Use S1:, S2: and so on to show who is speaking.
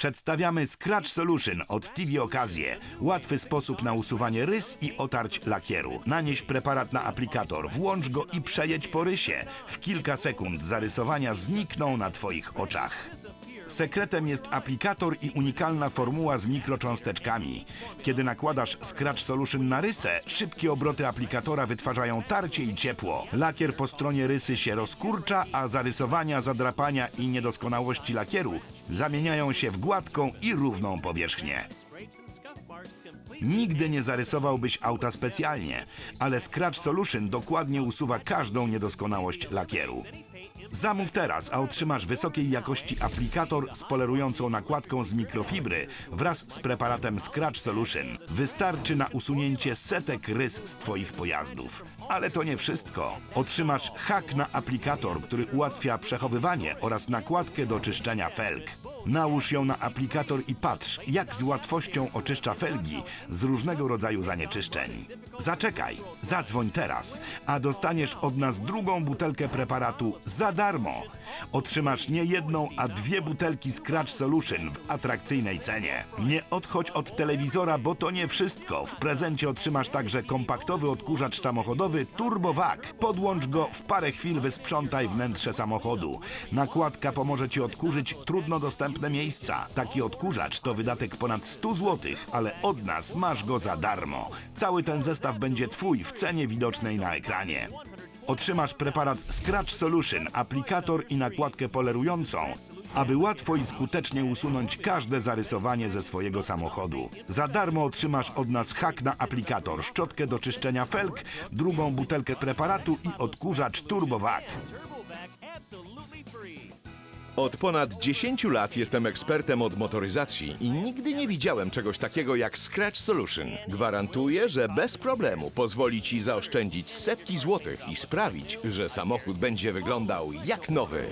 S1: Przedstawiamy Scratch Solution od TV Okazję. Łatwy sposób na usuwanie rys i otarć lakieru. Nanieś preparat na aplikator, włącz go i przejedź po rysie. W kilka sekund zarysowania znikną na Twoich oczach. Sekretem jest aplikator i unikalna formuła z mikrocząsteczkami. Kiedy nakładasz Scratch Solution na rysę, szybkie obroty aplikatora wytwarzają tarcie i ciepło. Lakier po stronie rysy się rozkurcza, a zarysowania, zadrapania i niedoskonałości lakieru zamieniają się w gładką i równą powierzchnię. Nigdy nie zarysowałbyś auta specjalnie, ale Scratch Solution dokładnie usuwa każdą niedoskonałość lakieru. Zamów teraz, a otrzymasz wysokiej jakości aplikator z polerującą nakładką z mikrofibry wraz z preparatem Scratch Solution. Wystarczy na usunięcie setek rys z Twoich pojazdów. Ale to nie wszystko. Otrzymasz hak na aplikator, który ułatwia przechowywanie oraz nakładkę do czyszczenia felg. Nałóż ją na aplikator i patrz, jak z łatwością oczyszcza felgi z różnego rodzaju zanieczyszczeń. Zaczekaj, zadzwoń teraz, a dostaniesz od nas drugą butelkę preparatu za darmo. Otrzymasz nie jedną, a dwie butelki Scratch Solution w atrakcyjnej cenie. Nie odchodź od telewizora, bo to nie wszystko. W prezencie otrzymasz także kompaktowy odkurzacz samochodowy TurboVac. Podłącz go, w parę chwil wysprzątaj wnętrze samochodu. Nakładka pomoże Ci odkurzyć trudno dostępne miejsca. Taki odkurzacz to wydatek ponad 100 zł, ale od nas masz go za darmo. Cały ten zestaw będzie Twój w cenie widocznej na ekranie. Otrzymasz preparat Scratch Solution, aplikator i nakładkę polerującą, aby łatwo i skutecznie usunąć każde zarysowanie ze swojego samochodu. Za darmo otrzymasz od nas hak na aplikator, szczotkę do czyszczenia felg, drugą butelkę preparatu i odkurzacz TurboVac.
S2: Od ponad 10 lat jestem ekspertem od motoryzacji i nigdy nie widziałem czegoś takiego jak Scratch Solution. Gwarantuję, że bez problemu pozwoli Ci zaoszczędzić setki złotych i sprawić, że samochód będzie wyglądał jak nowy.